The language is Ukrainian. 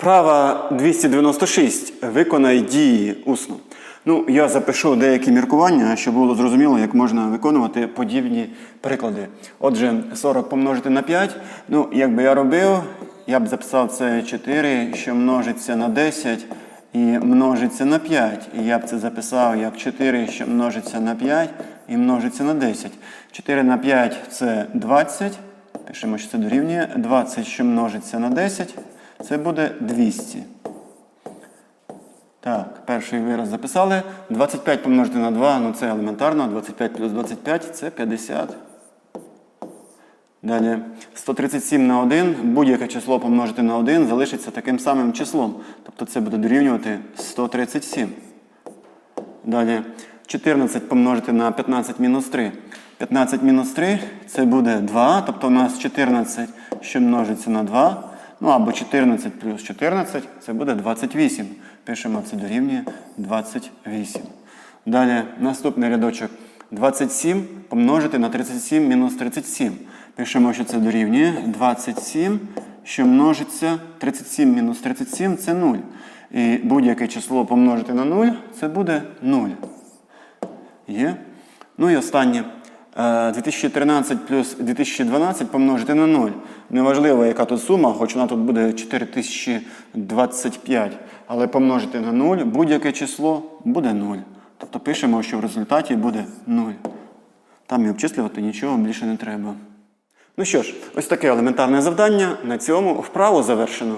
Вправа 296. Виконай дії усно. Ну, я запишу деякі міркування, щоб було зрозуміло, як можна виконувати подібні приклади. Отже, 40 помножити на 5. Ну, як би я робив, я б записав це 4, що множиться на 10 і множиться на 5. І я б це записав як 4, що множиться на 5 і множиться на 10. 4 на 5 це 20. Пишемо, що це дорівнює. 20, що множиться на 10, це буде 200. Так, перший вираз записали. 25 помножити на 2, ну це елементарно. 25 плюс 25 це 50. Далі. 137 на 1, будь-яке число помножити на 1 залишиться таким самим числом. Тобто це буде дорівнювати 137. Далі. 14 помножити на 15 мінус 3. 15 мінус 3 це буде 2. Тобто у нас 14, що множиться на 2. Ну або 14 плюс 14 це буде 28. Пишемо це дорівнює 28. Далі наступний рядочок. 27 помножити на 37 мінус 37. Пишемо, що це дорівнює 27, що множиться 37 мінус 37 це 0. І будь-яке число помножити на 0 це буде 0. Є. Ну і останнє. Е, 2013 плюс 2012 помножити на 0. Неважливо, яка тут сума, хоч вона тут буде 4025. Але помножити на 0 будь-яке число буде 0. Тобто пишемо, що в результаті буде 0. Там і обчислювати нічого більше не треба. Ну що ж, ось таке елементарне завдання. На цьому вправо завершено.